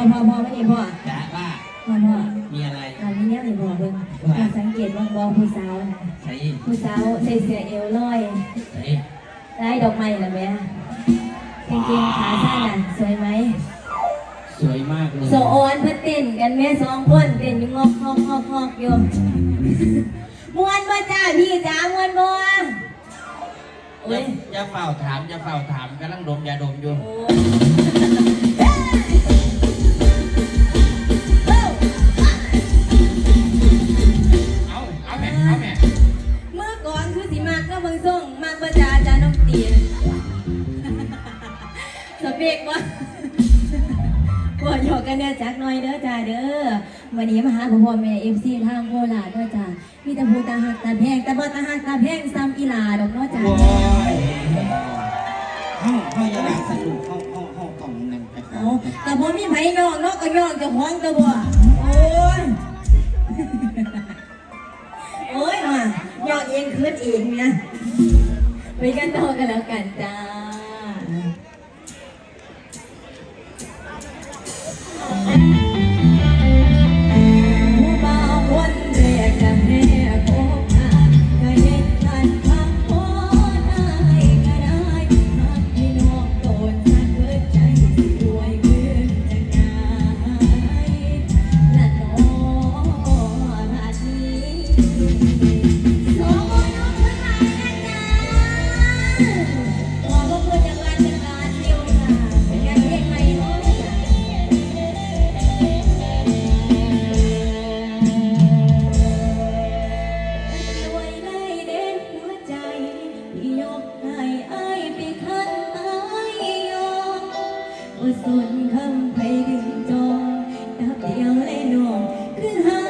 พอพอพอพอไม่ดีพอจ๋าว่าพอพอมีอะไรอันนี้เนี่ยเลยบอกเบิ่งการสังเกตว่าบอผู้สาวน่ะใส่ผู้สาวใส่เสื้อเอวลอยใส่ได้ดอกไม้ละแม่กางเกงขาสั้นน่ะสวยไหมสวยมากเลยโซออนเพื่อเต้นกันแม่สองคนเต้นอยู่งอกงอกงอกงอกอยู่มวนบ่จ้าพี่จ้ามวนบ่อย่าโอ้ยอย่าเฝ้าถามอย่าเฝ้าถามกำลังดมยาดมอยู่โอ้ย เอาเอา เอาแม่ เอาแม่ เมื่อก่อนคือสิมากก็เบิ่งส่งมากบ่จ้าจ้าน้องตีนสเปกบ่บ่หยอกกันเนี่ยจักหน่อยเด้อจ้าเด้อวันนี้มาหาพ่อพ่อแม่ FC ทางโคราชเด้อจ้ามีแต่ผู้ตาหักตาแพงแต่บ่ตาหักตาแพงซ้ำอีหลาดอกเนาะจ้า โอ้ยห้องห้องยาดาสนุกห้อง เอาแต่บ่มีไผยอกนอกก็ยอกจะห้องตัวบ่โอ้ยโอ้ยมายอกเองคืนเองนะไปกันต่อกันแล้วกันจ้า ว่ส่วนคำไปดึงจองดับเดียวเลยน้องคือหา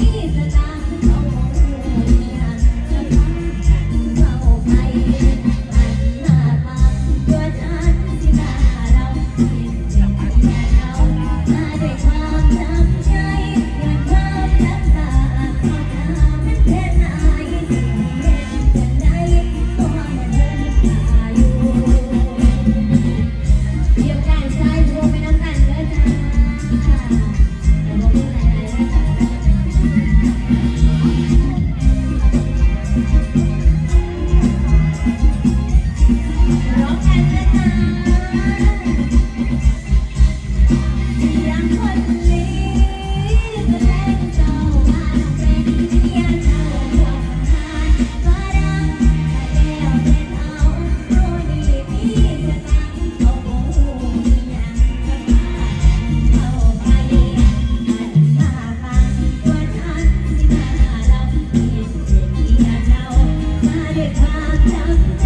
ดี Thank you.